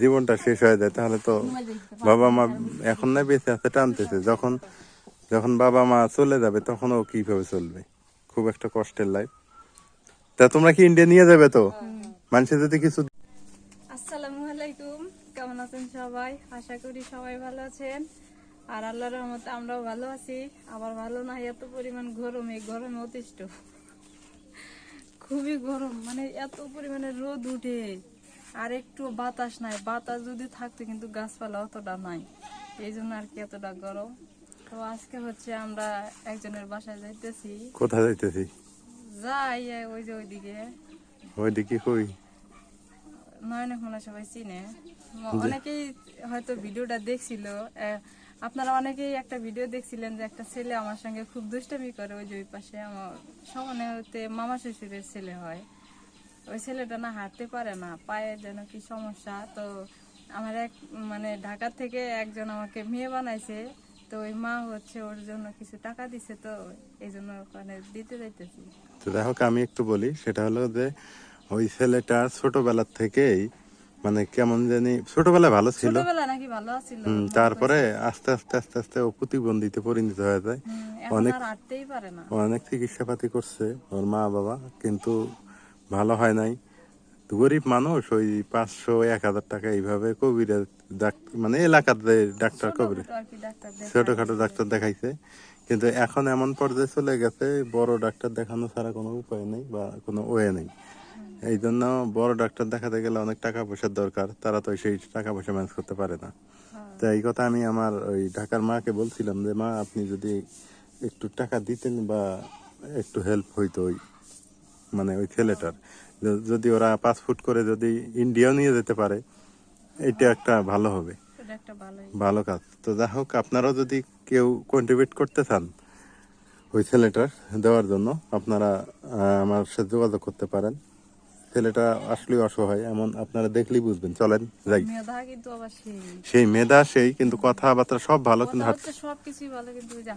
জীবনটা শেষ হয়ে যায়, তাহলে তো বাবা মা এখন না বেঁচে আছে, টানতেছে। যখন যখন বাবা মা চলে যাবে, তখন ও কীভাবে চলবে? খুব একটা কষ্টের লাইফ তা তোমরা কি ইন্ডিয়া নিয়ে যাবে তো? মানুষের যদি কিছু কেমন আছেন সবাই? আশা করি সবাই ভালো আছেন। আর আল্লাহর রহমতে আমরাও ভালো আছি। আবার ভালো না, এত পরিমাণ গরম, এই গরমে অতিষ্ঠ। খুবই গরম মানে এত পরিমাণে রোদ উঠে। আর একটু বাতাস নাই। বাতাস যদি থাকতো কিন্তু গাছপালা অতটা নাই। এই জন্য আর কি এতটা গরম। তো আজকে হচ্ছে আমরা একজনের বাসায় যাইতেছি। কোথায় যাইতেছি? যাই ওই যে ওইদিকে। ওইদিকে কই? নয়নক মনে সবাই চিনে। অনেকেই হয়তো ভিডিওটা দেখছিল। আপনারা অনেকেই একটা ভিডিও দেখছিলেন যে একটা ছেলে আমার সঙ্গে খুব দুষ্টামি করে। ওই যে ওই পাশে আমার সমানে হতে মামা শ্বশুরের ছেলে হয়। ওই ছেলেটা না হাঁটতে পারে না পায়ের যেন কি সমস্যা। তো আমার এক মানে ঢাকা থেকে একজন আমাকে মেয়ে বানাইছে তো ওই মা হচ্ছে ওর জন্য কিছু টাকা দিছে তো এই জন্য ওখানে দিতে যাইতেছি। তো দেখো আমি একটু বলি সেটা হলো যে ওই ছেলেটা ছোটবেলার থেকেই মানে কেমন জানি ছোটবেলায় ভালো ছিল। তারপরে আস্তে আস্তে আস্তে আস্তে ও প্রতিবন্ধিতে পরিণত হয়ে যায়। অনেক আর হাঁটতেই পারে না। অনেক চিকিৎসাপাতি করছে ওর মা বাবা কিন্তু ভালো হয় নাই। গরিব মানুষ ওই পাঁচশো এক হাজার টাকা এইভাবে কবিরাজ ডাক্তার মানে এলাকাতে ডাক্তার কবিরাজ ছোটখাটো আর কি ডাক্তার দেখায়। ছোটখাটো ডাক্তার দেখাইছে। কিন্তু এখন এমন পর্যায়ে চলে গেছে বড় ডাক্তার দেখানো ছাড়া কোনো উপায় নেই বা কোনো ওয়ে নেই। এই জন্য বড় ডাক্তার দেখাতে গেলে অনেক টাকা পয়সার দরকার তারা তো সেই টাকা পয়সা ম্যানেজ করতে পারে না। হ্যাঁ। তো এই কথা আমি আমার ওই ঢাকার মাকে বলছিলাম যে মা আপনি যদি একটু টাকা দিতেন বা একটু হেল্প হইতো ওই মানে ওই ছেলেটার। যদি ওরা পাঁচ ফুট করে যদি ইন্ডিয়া নিয়ে যেতে পারে এটা একটা ভালো হবে। ভালো কাজ। তো যা হোক আপনারাও যদি কেউ কন্ট্রিবিউট করতে চান ওই ছেলেটার দেওয়ার জন্য আপনারা আমার সাথে যোগাযোগ করতে পারেন। ছেলেটা আসলেই অসহায় এমন আপনারা দেখলেই বুঝবেন। চলেন যাই। মেধা কিন্তু আবার সেই। সেই মেধা সেই কিন্তু কথাবার্তা সব ভালো কিন্তু সবকিছুই ভালো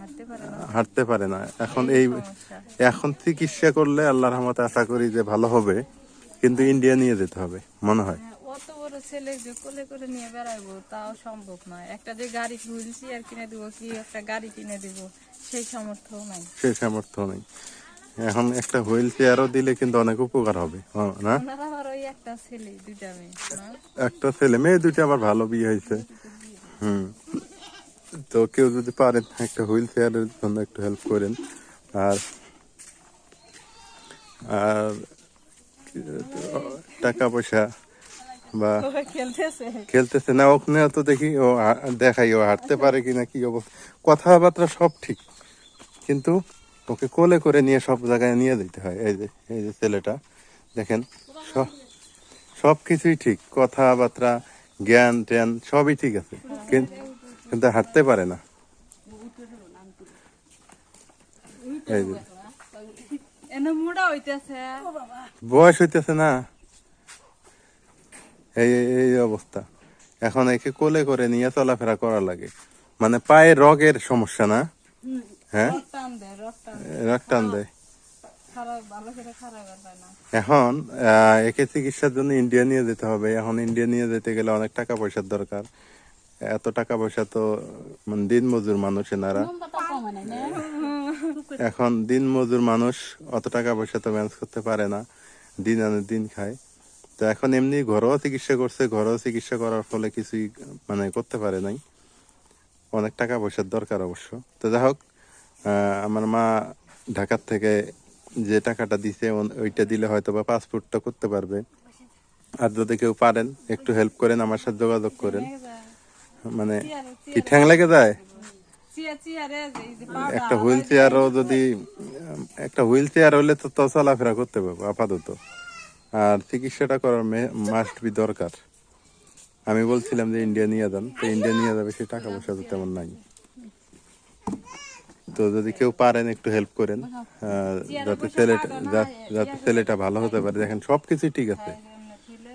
হাঁটতে পারে না। হাঁটতে পারে না। এখন এই এখন চিকিৎসা করলে আল্লাহর রহমতে আশা করি যে ভালো হবে কিন্তু ইন্ডিয়া নিয়ে যেতে হবে মনে হয়। হ্যাঁ, অত বড় ছেলে যে কোলে করে নিয়ে বেড়াইবো তাও সম্ভব নয় একটা যে গাড়ি কিনে দিব কি একটা গাড়ি কিনে দিব সেই সামর্থ্য নাই। সেই সামর্থ্য নেই। এখন একটা হুইল চেয়ারও দিলে কিন্তু অনেক উপকার হবে না? একটা ছেলে মেয়ে দুটো আবার ভালো বিয়ে হয়েছে। হুম। তো কেউ যদি পারেন একটা হুইল চেয়ারের জন্য একটু হেল্প করেন। আর আর টাকা পয়সা বা খেলতেছে? খেলতেছে না ওখানে তো দেখি ও দেখাই ও হাঁটতে পারে কিনা কি অবস্থা। কথাবার্তা সব ঠিক। কিন্তু ওকে কোলে করে নিয়ে সব জায়গায় নিয়ে যেতে হয়। এই যে এই যে ছেলেটা দেখেন সব কিছুই ঠিক। কথাবার্তা জ্ঞান ট্যান সবই ঠিক আছে। কিন- কিন্তু হাঁটতে পারে না। এই যে। বয়স হইতেছে না। এই এই- এই অবস্থা। এখন একে কোলে করে নিয়ে চলাফেরা করা লাগে। মানে পায়ে রগের সমস্যা না? হ্যাঁ? রক টান দেয় এখন একে চিকিৎসার জন্য ইন্ডিয়া নিয়ে যেতে হবে। এখন ইন্ডিয়া নিয়ে যেতে গেলে অনেক টাকা পয়সার দরকার। এত টাকা পয়সা তো মানে দিন মজুর মানুষ এনারা। এখন দিন মজুর মানুষ অত টাকা পয়সা তো ম্যানেজ করতে পারে না। দিন আনে দিন খায়। তো এখন এমনি ঘরোয়া চিকিৎসা করছে। ঘরোয়া চিকিৎসা করার ফলে কিছুই মানে করতে পারে নাই। অনেক টাকা পয়সার দরকার অবশ্য। তো যাই হোক আমার মা ঢাকার থেকে যে টাকাটা দিছে ওইটা দিলে হয়তো বা পাসপোর্টটা করতে পারবে। আর যদি কেউ পারেন, একটু হেল্প করেন, আমার সাথে যোগাযোগ করেন। মানে কি ঠ্যাং লেগে যায়? একটা হুইল চেয়ারও যদি, একটা হুইল চেয়ার হলে তো তো চলাফেরা করতে পারব, আপাতত। আর চিকিৎসাটা করার মাস্ট বি দরকার। আমি বলছিলাম যে ইন্ডিয়া নিয়ে যান। তো ইন্ডিয়া নিয়ে যাবে, সে টাকা পয়সা তো তেমন নাই। তো যদি কেউ পারেন একটু হেল্প করেন আহ, যাতে ছেলেটা যাতে ছেলেটা ভালো হতে পারে। দেখেন সবকিছুই ঠিক আছে।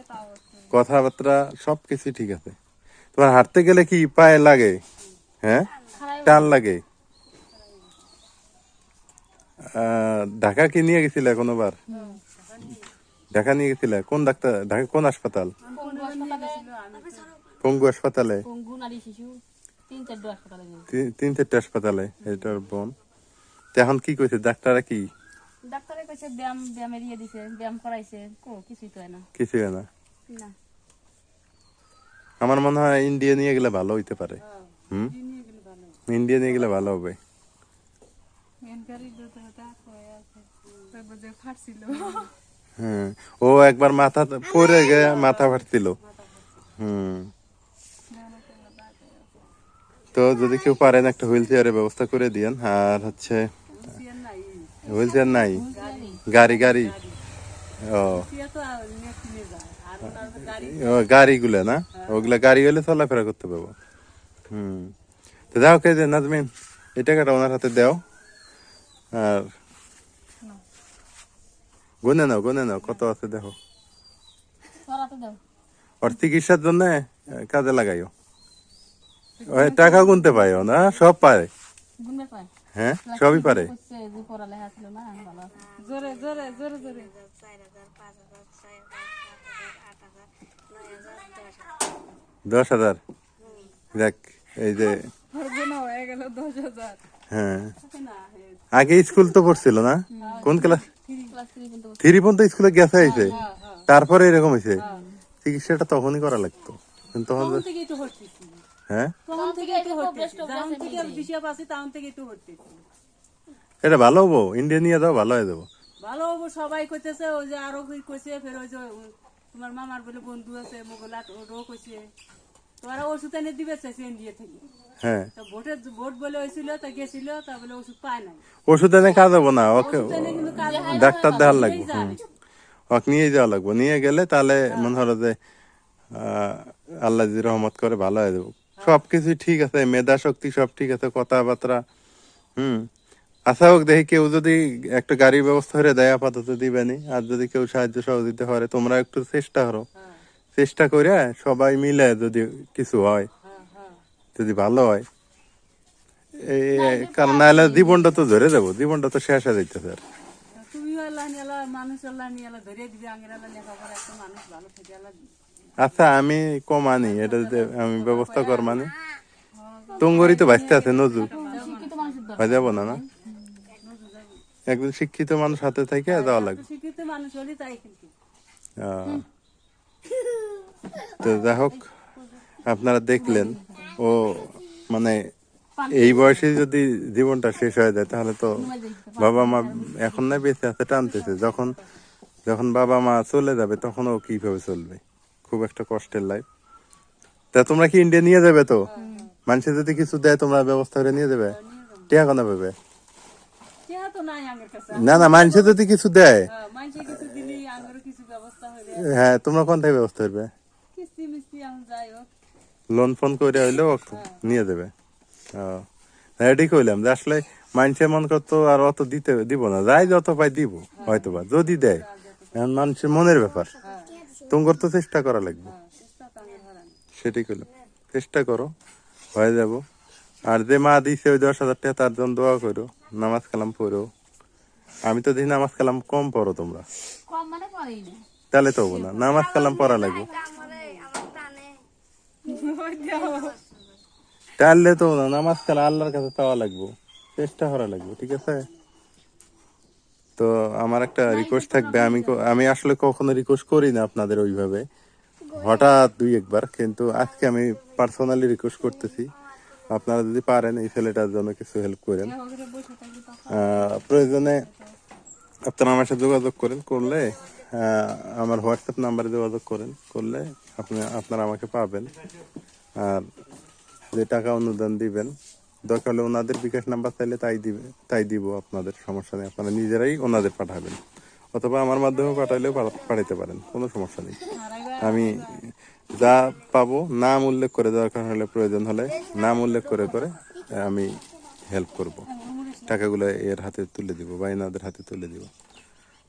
তাও একটু- কথাবার্তা সবকিছু ঠিক আছে। তোমার হাঁটতে গেলে কি পায়ে লাগে? হ্যাঁ? টান লাগে? আহ, ঢাকা কি নিয়ে গেছিলে কোনোবার ঢাকা নিয়ে গেছিলে? কোন ডাক্তার ঢাকা কোন হাসপাতাল? পঙ্গু হাসপাতালে? তিন চারটে হাসপাতালে এটার বোন। এখন কি কইছে? ডাক্তাররা কি? ডাক্তারে কইছে ব্যায়াম ব্যায়ামের ইয়ে দিছে ব্যায়াম করাইছে। কো কিছুই তো হয় না কিছু না? না। আমার মনে হয় ইন্ডিয়া নিয়ে গেলে ভালো হইতে পারে। হুম? ইন্ডিয়া নিয়ে গেলে ভালো হবে। হয়ে হ্যাঁ ও একবার মাথা পরে গে মাথা ফাটছিল। হুম। তো যদি কেউ পারেন একটা হুইল চেয়ারের ব্যবস্থা করে দিয়েন। আর হচ্ছে হুইল চেয়ার নাই? গাড়ি গাড়ি? ও। গাড়িগুলো না? ওগুলা গাড়ি হলে চলাফেরা করতে পারব। হুম। তো দাও কে যে নাজমিন। এই টাকাটা ওনার হাতে দাও। আর গুনে নাও গুনে নাও কত আছে দেখো। ওর চিকিৎসার জন্য কাজে লাগাইও। টাকা গুনতে পাইও না সব পারে গুনবে পায় হ্যাঁ সবই পারে। দশ হাজার। দেখ এই যে হয়ে হ্যাঁ। আগে স্কুল তো পড়ছিল না? কোন ক্লাস? থ্রি পর্যন্ত স্কুলে গেছে। হয়েছে তারপরে এরকম হয়েছে। চিকিৎসাটা তখনই করা লাগতো। তখন হ্যাঁ? তখন থেকেই তো ভর্তিছি যখন থেকে আমি আছে তখন থেকেই তো ভর্তিছি এটা ভালো হব ইন্ডিয়া নিয়ে যাও ভালো হয়ে যাব ভালো হব সবাই কইতেছে ওই যে আরও কই কইছে ফের ওই যে তোমার মামার বলে বন্ধু আছে মোগলা ওরও কইছে তোরা ওষুধ এনে দিবে চাইছে ইন্ডিয়া থেকে। হ্যাঁ। তা ভোটের ভোট বলে হয়েছিল তা গেছিল তা বলে ওষুধ পায় নাই। ওষুধ এনে কাজ হব না ওকে ওষুধ এনে কিন্তু কাজ হয় না। ডাক্তার দেখার লাগবে হুম। ওকে নিয়ে যাওয়া লাগবে। নিয়ে গেলে তাহলে মনে হলো যে আহ, আল্লাহ রহমত করে ভালো হয়ে যাব সবকিছু ঠিক আছে মেধা শক্তি সব ঠিক আছে কথাবার্তা হুম। আশা হোক দেখি কেউ যদি একটা গাড়ির ব্যবস্থা করে দেয় আপাতত দিবেনি আর যদি কেউ সাহায্য সহযোগিতা করে তোমরা একটু চেষ্টা করো। চেষ্টা করে সবাই মিলে যদি কিছু হয় যদি ভালো হয়। এই কারণ নাহলে জীবনটা তো ধরে যাব জীবনটা তো শেষ হয়ে তুমি আল্লাহ নিয়ে মানুষ আল্লাহ নিয়ে ধরিয়ে দিবে আঙের আল্লাহ একটা মানুষ ভালো থেকে আল্লাহ আচ্ছা আমি কমানি এটা আমি ব্যবস্থা কর মানে। তুঙ্গরি তো বাঁচতে আছে দরকার হয়ে যাব না না? একজন শিক্ষিত মানুষ হাতে থেকে যাওয়া লাগবে। তো যাই হোক, আপনারা দেখলেন, ও মানে এই বয়সে যদি জীবনটা শেষ হয়ে যায়, তাহলে তো বাবা মা এখন না বেঁচে আছে, টানতেছে। যখন যখন বাবা মা চলে যাবে, তখন ও কীভাবে চলবে? খুব একটা কষ্টের লাইফ তা তোমরা কি ইন্ডিয়া নিয়ে যাবে তো? মানুষে যদি কিছু দেয় তোমরা ব্যবস্থা করে নিয়ে যাবে? টিয়া কোনা পাবে? না না মানুষে যদি কিছু দেয়। হ্যাঁ, হ্যাঁ তোমরা কোন থেকে ব্যবস্থা করবে? লোন ফোন করে হইলেও নিয়ে দেবে রেডি কইলাম যে আসলে মানুষের মন করতো আর অত দিতে দিব না। যাই যত পাই দিব হয়তো বা যদি দেয় মানুষের মনের ব্যাপার। তোমার তো চেষ্টা করা লাগবে। সেটাই কইলাম। চেষ্টা করো হয়ে যাব। আর যে মা দিছে ওই দশ হাজার টাকা তার জন্য দোয়া করো নামাজ কালাম পড়ো। আমি তো দেখি নামাজ কালাম কম পড়ো তোমরা। মানে তাহলে তো না। নামাজ কালাম পড়া লাগবে। তাহলে তো না। নামাজ কালাম আল্লাহর কাছে চাওয়া লাগবো। চেষ্টা করা লাগবে ঠিক আছে? তো আমার একটা রিকোয়েস্ট থাকবে। আমি আমি আসলে কখনো রিকোয়েস্ট করি না আপনাদের ওইভাবে। হঠাৎ দুই একবার কিন্তু আজকে আমি পার্সোনালি রিকোয়েস্ট করতেছি। আপনারা যদি পারেন এই ছেলেটার জন্য কিছু হেল্প করেন। প্রয়োজনে আপনারা আমার সাথে যোগাযোগ করেন করলে আমার হোয়াটসঅ্যাপ নাম্বারে যোগাযোগ করেন করলে আপনি আপনারা আমাকে পাবেন। আর যে টাকা অনুদান দিবেন দরকার হলে ওনাদের বিকাশ নাম্বার চাইলে তাই দিবে, তাই দিব আপনাদের, সমস্যা নেই। আপনারা নিজেরাই ওনাদের পাঠাবেন। অথবা আমার মাধ্যমে পাঠাইলেও পাঠাইতে পারেন, কোনো সমস্যা নেই। আমি যা পাবো, নাম উল্লেখ করে দরকার হলে, প্রয়োজন হলে নাম উল্লেখ করে করে আমি হেল্প করব। টাকাগুলো এর হাতে তুলে দিব বা এনাদের হাতে তুলে দিব।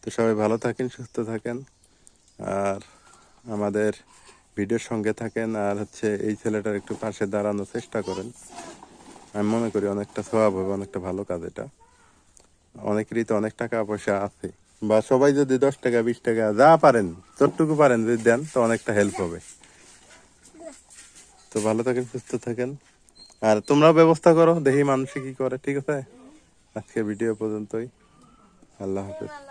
তো সবাই ভালো থাকেন, সুস্থ থাকেন। আর আমাদের ভিডিওর সঙ্গে থাকেন। আর হচ্ছে এই ছেলেটার একটু পাশে দাঁড়ানোর চেষ্টা করেন। আমি মনে করি অনেকটা স্বভাব হবে, অনেকটা ভালো কাজ এটা। অনেকেরই তো অনেক টাকা পয়সা আছে। বা সবাই যদি দশ টাকা, বিশ টাকা যা পারেন, যতটুকু পারেন যদি দেন, তো অনেকটা হেল্প হবে। তো ভালো থাকেন, সুস্থ থাকেন। আর তোমরাও ব্যবস্থা করো দেখি মানুষে কি করে, ঠিক আছে? আজকে ভিডিও পর্যন্তই। আল্লাহ হাফেজ।